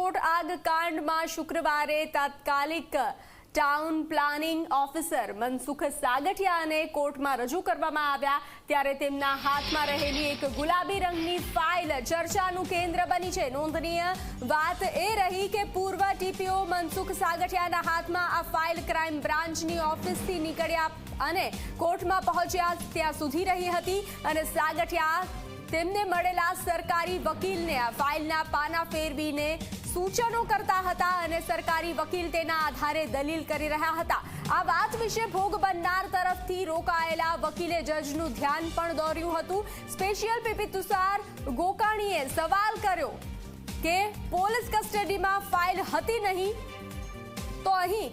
રાજકોટ આગ કાંડમાં શુક્રવારે તાત્કાલિક ટાઉન પ્લાનિંગ ઓફિસર મનસુખ સાગઠિયાને કોર્ટમાં રજૂ કરવામાં આવ્યા. ત્યારે તેમના હાથમાં રહેલી એક ગુલાબી રંગની ફાઇલ ચર્ચાનું કેન્દ્ર બની છે. નોંધનીય વાત એ રહી કે પૂર્વ ટીપીઓ મનસુખ સાગઠિયાના હાથમાં આ ફાઇલ ક્રાઇમ બ્રાન્ચની ઓફિસથી નીકળ્યા અને કોર્ટમાં પહોંચ્યા ત્યાં સુધી રહી હતી અને સાગઠિયા તેમને મળેલા સરકારી વકીલને આ ફાઇલના પાના ફેરવીને સૂચનો કરતા હતા અને સરકારી વકીલ તેના આધારે દલીલ કરી રહ્યા હતા. આ વાત વિશે ભોગ બનનાર તરફથી રોકાયેલા વકીલે જજનું ધ્યાન પણ દોર્યું હતું. સ્પેશિયલ પીપી તુષાર ગોકાણીએ સવાલ કર્યો કે પોલીસ કસ્ટડીમાં ફાઇલ હતી નહીં?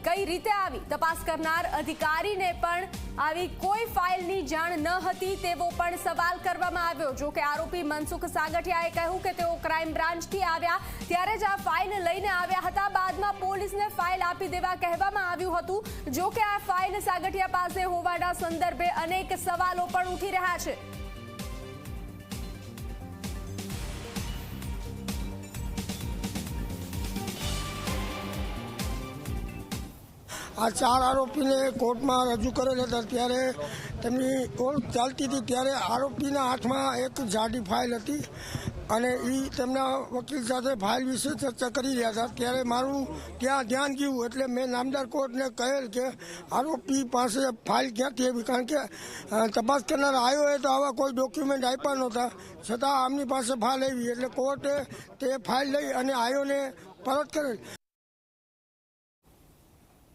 કઈ રીતે આવી? તપાસ કરનાર અધિકારીને પણ આવી કોઈ ફાઇલની જાણ ન હતી તેવો પણ સવાલ કરવામાં આવ્યો. જો કે આરોપી મનસુખ સાગઠિયાએ કહ્યું કે તેઓ ક્રાઇમ બ્રાન્ચથી આવ્યા. ત્યારે જ આ ફાઇલ લઈને આવ્યા હતા. બાદમાં પોલીસને ફાઇલ આપી દેવા કહેવામાં આવ્યું હતું. જો કે આ ફાઇલ સાગઠિયા પાસે હોવાના સંદર્ભે અનેક સવાલો પણ ઉઠી રહ્યા છે. આ ચાર આરોપીને કોર્ટમાં રજૂ કરેલ હતા ત્યારે તેમની ઓળખ ચાલતી હતી ત્યારે આરોપીના હાથમાં એક જાડી ફાઇલ હતી અને એ તેમના વકીલ સાથે ફાઇલ વિશે ચર્ચા કરી રહ્યા હતા. ત્યારે મારું ત્યાં ધ્યાન ગયું એટલે મેં નામદાર કોર્ટને કહેલ કે આરોપી પાસે ફાઇલ ક્યાંથી આવી? કારણ કે તપાસ કરનાર આવ્યો હોય તો આવા કોઈ ડોક્યુમેન્ટ આપ્યા નહોતા. છતાં આમની પાસે ફાઇલ આવી એટલે કોર્ટે તે ફાઇલ લઈ અને આયોને પરત કરેલ.